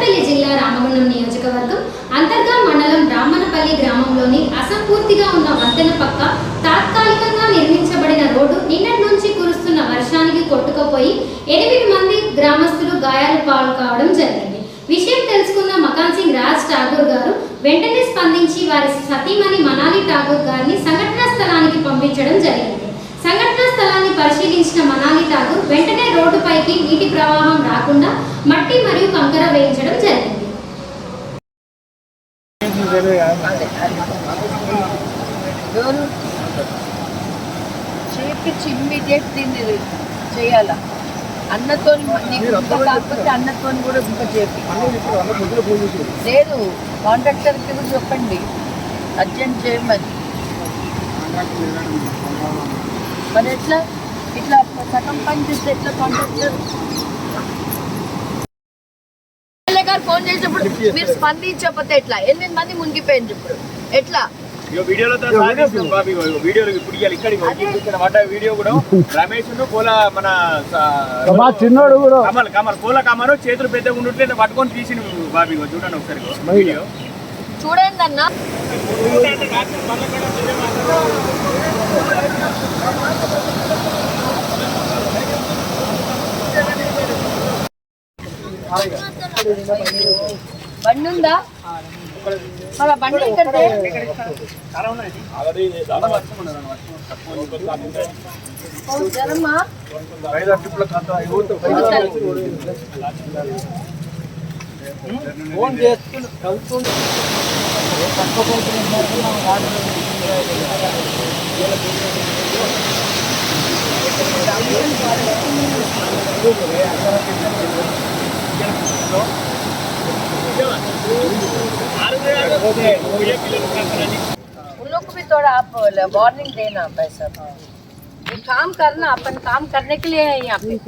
పెద్దపల్లి జిల్లా రామగుండం నియోజకవర్గం అంతర్గా మండలం బ్రాహ్మణపల్లి గ్రామంలోని అసంపూర్తిగా ఉన్న వంతెన పక్క తాత్కాలికంగా నిర్మించబడిన రోడ్డు నిన్నటి నుంచి కురుస్తున్న వర్షానికి కొట్టుకుపోయి ఎనిమిది మంది గ్రామస్తులు గాయాలు పాలు కావడం జరిగింది. విషయం తెలుసుకున్న మకాన్ సింగ్ రాజ్ ఠాగూర్ గారు వెంటనే స్పందించి వారి సతీమణి మనాలి ఠాగూర్ గారిని సంఘటనా స్థలానికి పంపించడం జరిగింది. సంఘటన స్థలాన్ని పరిశీలించిన మనాలి ఠాగూర్ వెంటనే రోడ్డుపైకి నీటి ప్రవాహం రాకుండా మట్టి మరియు కంకర వేయించడం చేపించి ఇమ్మీడియట్ దీన్ని చేయాలా? అన్నతో కాకపోతే అన్నతో కూడా ఇంకా చేపి. లేదు కాంట్రాక్టర్కి కూడా చెప్పండి. అర్జెంట్ చేయమని. మరి ఎట్లా? ఇట్లా సగం పని చేస్తే ఎట్లా కాంట్రాక్టర్ ఎమ్మెల్యే గారు ఫోన్ చేసినప్పుడు మీరు స్పందించకపోతే ఎట్లా? ఎనిమిది మంది మునిగిపోయింది ఇప్పుడు. ఎట్లా? వీడియోలో వీడియోలో ఇప్పుడు ఇక్కడ పడ్డ వీడియో కూడా రమేష్ పూల మన చిన్నోడు కూడా. కమల్ కమల్ పూల కమరు చేతులు పెద్దగా పట్టుకొని తీసిన బాబు చూడండి ఒకసారి వీడియో. చూడండి అన్న. బండి ఉందా మరి బండి ఇక్కడే జరమ్మా ఫోన్ చేస్తున్నా కలుస్తుంది उन लोग को भी थोड़ा आप वार्निंग देना पैसा ये काम करना अपन काम करने के लिए है यहाँ पे